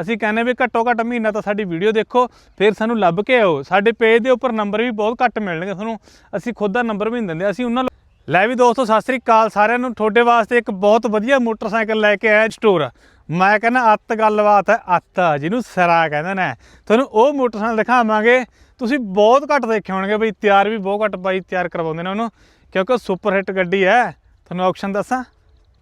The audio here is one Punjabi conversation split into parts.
ਅਸੀਂ ਕਹਿੰਦੇ ਵੀ ਘੱਟੋ ਘੱਟ ਮਹੀਨਾ ਤਾਂ ਸਾਡੀ ਵੀਡੀਓ ਦੇਖੋ, ਫਿਰ ਸਾਨੂੰ ਲੱਭ ਕੇ ਆਓ। ਸਾਡੇ ਪੇਜ ਦੇ ਉੱਪਰ ਨੰਬਰ ਵੀ ਬਹੁਤ ਘੱਟ ਮਿਲਣਗੇ ਤੁਹਾਨੂੰ। ਅਸੀਂ ਖੁਦ ਦਾ ਨੰਬਰ ਵੀ ਨਹੀਂ ਦਿੰਦੇ। ਅਸੀਂ ਉਹਨਾਂ ਲੈ ਵੀ ਦੋਸਤੋ, ਸਤਿ ਸ੍ਰੀ ਅਕਾਲ ਸਾਰਿਆਂ ਨੂੰ। ਤੁਹਾਡੇ ਵਾਸਤੇ ਇੱਕ ਬਹੁਤ ਵਧੀਆ ਮੋਟਰਸਾਈਕਲ ਲੈ ਕੇ ਆਇਆ ਸਟੋਰ ਮੈਂ ਕਹਿੰਦਾ, ਅੱਤ ਗੱਲਬਾਤ ਹੈ, ਅੱਤ ਜਿਹਨੂੰ ਸਰਾ ਕਹਿੰਦੇ ਨੇ। ਤੁਹਾਨੂੰ ਉਹ ਮੋਟਰਸਾਈਕਲ ਦਿਖਾਵਾਂਗੇ। ਤੁਸੀਂ ਬਹੁਤ ਘੱਟ ਦੇਖੇ ਹੋਣਗੇ ਬਈ, ਤਿਆਰ ਵੀ ਬਹੁਤ ਘੱਟ ਬਾਈ, ਤਿਆਰ ਕਰਵਾਉਂਦੇ ਨੇ ਉਹਨੂੰ। ਕਿਉਂਕਿ ਸੁਪਰ ਹਿੱਟ ਗੱਡੀ ਹੈ। ਤੁਹਾਨੂੰ ਆਪਸ਼ਨ ਦੱਸਾਂ।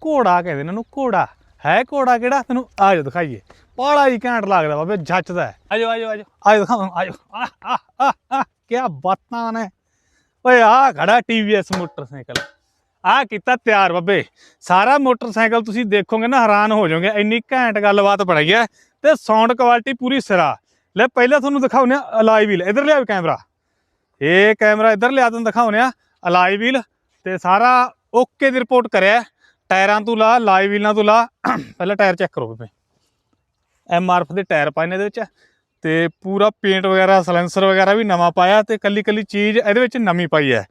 ਘੋੜਾ ਕਹਿੰਦੇ ਨੇ ਉਹਨੂੰ ਘੋੜਾ। ਹੈ ਘੋੜਾ ਕਿਹੜਾ? ਤੈਨੂੰ ਆ ਜਾ ਦਿਖਾਈਏ। ਬਾਲਾ ਹੀ ਘੈਂਟ ਲੱਗਦਾ ਬਾਬੇ ਜੱਚਦਾ ਹੈ ਆਜੋ ਆਜੋ ਆਜੋ। ਆਜੋ ਦਿਖਾਵਾਂ ਆਜੋ। ਆ ਆ ਆ ਆ ਕੀ ਬਾਤਾਂ ਨੇ। ਓਏ ਆ ਖੜਾ TVS ਮੋਟਰਸਾਈਕਲ। ਆ ਕੀਤਾ ਤਿਆਰ ਬੱਬੇ। ਸਾਰਾ ਮੋਟਰਸਾਈਕਲ ਤੁਸੀਂ ਦੇਖੋਗੇ ਨਾ ਹੈਰਾਨ ਹੋ ਜਾਓਗੇ। ਇੰਨੀ ਘੈਂਟ ਗੱਲਬਾਤ ਬਣਾਈ ਹੈ ਤੇ ਸਾਊਂਡ ਕੁਆਲਿਟੀ ਪੂਰੀ ਸਿਰਾ। ਲੈ ਪਹਿਲਾਂ ਤੁਹਾਨੂੰ ਦਿਖਾਉਨੇ ਆ ਅਲਾਈ ਵੀਲ ਇਧਰ ਲਿਆ ਕੈਮਰਾ ਇਹ ਕੈਮਰਾ ਇਧਰ ਲਿਆ ਤੁਹਾਨੂੰ ਦਿਖਾਉਨੇ ਆ ਅਲਾਈ ਵੀਲ ਤੇ ਸਾਰਾ ਓਕੇ ਦੀ ਰਿਪੋਰਟ ਕਰਿਆ। ਟਾਇਰਾਂ ਤੋਂ ਲਾ ਲਾਈ ਵੀਲਾਂ ਤੋਂ ਲਾ। ਪਹਿਲਾਂ ਟਾਇਰ ਚੈੱਕ ਕਰੋ ਬੱਬੇ। ਐਮਆਰਐਫ ਦੇ ਟਾਇਰ ਪਾਏ ਨੇ ਇਹਦੇ ਵਿੱਚ। ਤੇ ਪੂਰਾ ਪੇਂਟ ਵਗੈਰਾ ਸਲੈਂਸਰ ਵਗੈਰਾ ਵੀ ਨਵਾਂ ਪਾਇਆ ਤੇ ਕੱਲੀ ਕੱਲੀ ਚੀਜ਼ ਇਹਦੇ ਵਿੱਚ ਨਵੀਂ ਪਾਈ ਹੈ।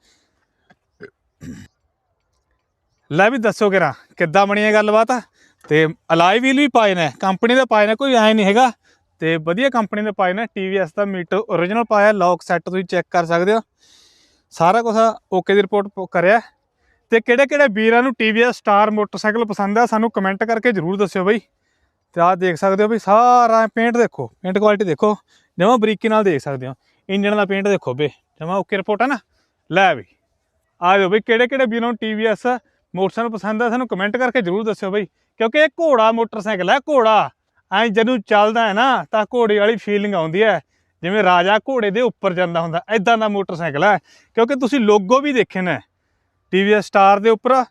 ਲੈ ਵੀ ਦੱਸੋ ਕਿਰਾ, ਕਿੱਦਾਂ ਬਣੀ ਹੈ ਗੱਲਬਾਤ? ਤੇ ਅਲਾਈ ਵੀਲ ਵੀ ਪਾਏ ਨੇ, ਕੰਪਨੀ ਦੇ ਪਾਏ ਨੇ, ਕੋਈ ਐ ਨਹੀਂ ਹੈਗਾ। ਤੇ ਵਧੀਆ ਕੰਪਨੀ ਦੇ ਪਾਏ ਨੇ TVS ਦਾ ਮੀਟਰ origignal ਪਾਇਆ ਲੌਕ ਸੈੱਟ ਤੁਸੀਂ ਚੈੱਕ ਕਰ ਸਕਦੇ ਹੋ। ਸਾਰਾ ਕੁਝ ਓਕੇ ਦੀ ਰਿਪੋਰਟ ਕਰਿਆ ਤੇ ਕਿਹੜੇ ਕਿਹੜੇ ਵੀਰਾਂ ਨੂੰ TVS ਸਟਾਰ ਮੋਟਰਸਾਈਕਲ ਪਸੰਦ ਆ, ਸਾਨੂੰ ਕਮੈਂਟ ਕਰਕੇ ਜਰੂਰ ਦੱਸਿਓ ਬਈ। ਤੇ ਆਹ ਦੇਖ ਸਕਦੇ ਹੋ ਵੀ ਸਾਰਾ ਪੇਂਟ ਦੇਖੋ ਪੇਂਟ ਕੁਆਲਿਟੀ ਦੇਖੋ, ਜਮਾ ਬਰੀਕੀ ਨਾਲ ਦੇਖ ਸਕਦੇ ਹੋ। ਇੰਜਨ ਦਾ ਪੇਂਟ ਦੇਖੋ ਬੇ ਜਮਾ ਓਕੇ ਰਿਪੋਰਟ ਹੈ ਨਾ। ਲੈ ਵੀ ਆ ਜਾਓ ਬਈ, ਕਿਹੜੇ ਕਿਹੜੇ ਵੀਰਾਂ ਨੂੰ TVS ਮੋਟਰਸਾਈਕਲ ਪਸੰਦ ਆ, ਸਾਨੂੰ ਕਮੈਂਟ ਕਰਕੇ ਜਰੂਰ ਦੱਸਿਓ ਬਈ। ਕਿਉਂਕਿ ਇਹ ਘੋੜਾ ਮੋਟਰਸਾਈਕਲ ਹੈ ਘੋੜਾ। ਐ ਜਦੋਂ ਚੱਲਦਾ ਹੈ ਨਾ, ਤਾਂ ਘੋੜੇ ਵਾਲੀ ਫੀਲਿੰਗ ਆਉਂਦੀ ਹੈ। ਜਿਵੇਂ ਰਾਜਾ ਘੋੜੇ ਦੇ ਉੱਪਰ ਜਾਂਦਾ ਹੁੰਦਾ ਐਦਾਂ ਦਾ ਮੋਟਰਸਾਈਕਲ ਹੈ। ਕਿਉਂਕਿ ਤੁਸੀਂ ਲੋਗੋ ਵੀ ਦੇਖੇ ਨੇ TVS ਸਟਾਰ ਦੇ ਉੱਪਰ।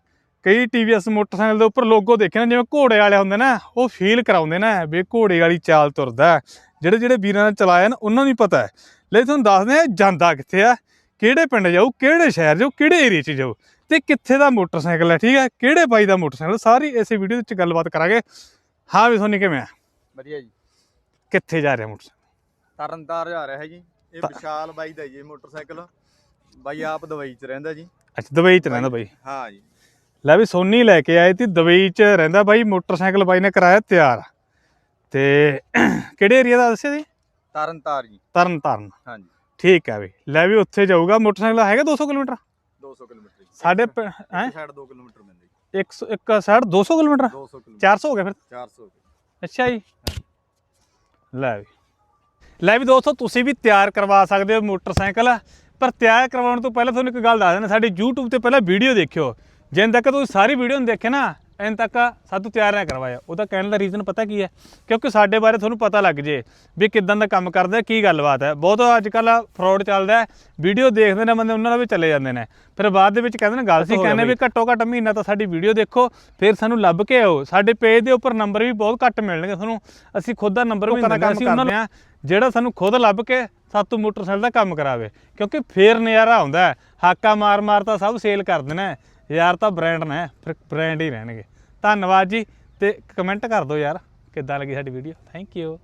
ਕਈ TVS ਮੋਟਰਸਾਈਕਲ ਦੇ ਉੱਪਰ ਲੋਗੋ ਦੇਖੇ ਨੇ ਜਿਵੇਂ ਘੋੜੇ ਵਾਲੇ ਹੁੰਦੇ ਨਾ ਉਹ ਫੀਲ ਕਰਾਉਂਦੇ ਨੇ ਵੀ ਘੋੜੇ ਵਾਲੀ ਚਾਲ ਤੁਰਦਾ। ਜਿਹੜੇ ਜਿਹੜੇ ਵੀਰਾਂ ਨੇ ਚਲਾਇਆ ਨਾ ਉਹਨਾਂ ਨੂੰ ਪਤਾ ਹੈ। ਲੈ ਤੁਹਾਨੂੰ ਦੱਸਦੇ ਆ ਜਾਂਦਾ ਕਿੱਥੇ ਆ ਕਿਹੜੇ ਪਿੰਡ ਜਾਊ ਕਿਹੜੇ ਸ਼ਹਿਰ ਜਾਊ ਕਿਹੜੇ ਏਰੀਆ 'ਚ ਜਾਊ ਤੇ ਕਿੱਥੇ ਦਾ ਮੋਟਰਸਾਈਕਲ ਹੈ ਠੀਕ ਹੈ? ਕਿਹੜੇ ਬਾਈ ਦਾ ਮੋਟਰਸਾਈਕਲ ਸਾਰੀ ਇਸੇ ਵੀਡੀਓ ਵਿੱਚ ਗੱਲਬਾਤ ਕਰਾਂਗੇ। ਹਾਂ ਵੀ ਤੁਹਾਨੂੰ ਕਿਵੇਂ ਆ ਵਧੀਆ ਜੀ। ਕਿੱਥੇ ਜਾ ਰਿਹਾ ਮੋਟਰਸਾਈਕਲ? ਤਰਨਤਾਰ ਜਾ ਰਿਹਾ ਹੈ ਜੀ। ਇਹ ਵਿਸ਼ਾਲ ਬਾਈ ਦਾ ਜੀ ਮੋਟਰਸਾਈਕਲ। ਬਾਈ ਆਪ ਦਵਾਈ 'ਚ ਰਹਿੰਦਾ ਜੀ। ਅੱਛਾ ਦੁਬਈ 'ਚ ਰਹਿੰਦਾ ਬਾਈ। ਹਾਂ ਜੀ। ਲੈ ਵੀ ਸੋਨੀ ਲੈ ਕੇ ਆਏ ਤੀ ਦੁਬਈ 'ਚ ਰਹਿੰਦਾ ਬਾਈ ਮੋਟਰਸਾਈਕਲ ਬਾਈ ਨੇ ਕਰਾਇਆ ਤਿਆਰ। ਤੇ ਕਿਹੜੇ ਏਰੀਆ ਦਾ ਦੱਸਿਆ ਜੀ ਤਰਨਤਾਰ ਜੀ ਤਰਨ ਤਾਰਨ ਹਾਂ ਜੀ ਠੀਕ ਹੈ ਬਈ ਲੈ ਵੀ ਉੱਥੇ ਜਾਊਗਾ ਮੋਟਰਸਾਈਕਲ ਹੈਗਾ 200 ਕਿਲੋਮੀਟਰ? 200 ਕਿਲੋਮੀਟਰ ਸਾਡੇ ਹੈਂ? ਸਾਈਡ 2 ਕਿਲੋਮੀਟਰ ਜੀ। 100 ਇੱਕ ਸਾਈਡ 200 ਕਿਲੋਮੀਟਰ? 200 ਕਿਲੋਮੀਟਰ। 400 ਹੋ ਗਿਆ ਫਿਰ? 400 ਅੱਛਾ ਜੀ। ਲੈ ਵੀ। ਲੈ ਵੀ ਦੋਸਤੋ ਤੁਸੀਂ ਵੀ ਤਿਆਰ ਕਰਵਾ ਸਕਦੇ ਹੋ ਮੋਟਰਸਾਈਕਲ। ਪਰ ਤਿਆਰ ਕਰਵਾਉਣ ਤੋਂ ਪਹਿਲਾਂ ਤੁਹਾਨੂੰ ਇੱਕ ਗੱਲ ਦੱਸ ਦੇਣਾ ਸਾਡੀ YouTube ਤੇ ਪਹਿਲਾਂ ਵੀਡੀਓ ਦੇਖਿਓ। ਜਿੰਨ ਤੱਕ ਤੁਸੀਂ ਸਾਰੀ ਵੀਡੀਓ ਨਹੀਂ ਦੇਖੇ ਨਾ ਐਨ ਤੱਕ ਸਾਤੋਂ ਤਿਆਰ ਨਾ ਕਰਵਾਇਆ ਉਹਦਾ ਕਹਿਣ ਦਾ ਰੀਜ਼ਨ ਪਤਾ ਕੀ ਹੈ? ਕਿਉਂਕਿ ਸਾਡੇ ਬਾਰੇ ਤੁਹਾਨੂੰ ਪਤਾ ਲੱਗ ਜੇ ਵੀ ਕਿਦਾਂ ਦਾ ਕੰਮ ਕਰਦਾ ਕੀ ਗੱਲਬਾਤ ਹੈ। ਬਹੁਤ ਅੱਜ ਕੱਲ ਫਰਾਡ ਚੱਲਦਾ ਹੈ ਵੀਡੀਓ ਦੇਖਦੇ ਨੇ ਬੰਦੇ ਉਹਨਾਂ ਨਾਲ ਵੀ ਚਲੇ ਜਾਂਦੇ ਨੇ। ਫਿਰ ਬਾਅਦ ਦੇ ਵਿੱਚ ਕਹਿੰਦੇ ਨੇ ਗੱਲ ਸੀ ਕਹਿੰਦੇ ਵੀ ਘੱਟੋ ਘੱਟ ਮਹੀਨਾ ਤਾਂ ਸਾਡੀ ਵੀਡੀਓ ਦੇਖੋ ਫਿਰ ਸਾਨੂੰ ਲੱਭ ਕੇ ਆਓ। ਸਾਡੇ ਪੇਜ ਦੇ ਉੱਪਰ ਨੰਬਰ ਵੀ ਬਹੁਤ ਘੱਟ ਮਿਲਣਗੇ ਤੁਹਾਨੂੰ। ਅਸੀਂ ਖੁਦ ਦਾ ਨੰਬਰ ਵੀ ਦਿੰਦੇ ਅਸੀਂ ਉਹਨਾਂ ਨੂੰ ਜਿਹੜਾ ਸਾਨੂੰ ਖੁਦ ਲੱਭ ਕੇ ਸਾਤੋਂ ਮੋਟਰਸਾਈਕਲ ਦਾ ਕੰਮ ਕਰਾਵੇ। ਕਿਉਂਕਿ ਫੇਰ ਨਜ਼ਾਰਾ ਆਉਂਦਾ। ਹਾਕਾ ਮਾਰ ਮਾਰ ਤਾਂ ਸਭ ਸੇਲ ਕਰਦੇ ਨੇ। ਯਾਰ ਤਾਂ ਬ੍ਰਾਂਡ ਨੇ, ਫਿਰ ਬ੍ਰਾਂਡ ਹੀ ਰਹਿਣਗੇ। ਧੰਨਵਾਦ ਜੀ, ਤੇ ਕਮੈਂਟ ਕਰ ਦਿਓ ਯਾਰ, ਕਿੱਦਾਂ ਲੱਗੀ ਸਾਡੀ ਵੀਡੀਓ ਥੈਂਕ ਯੂ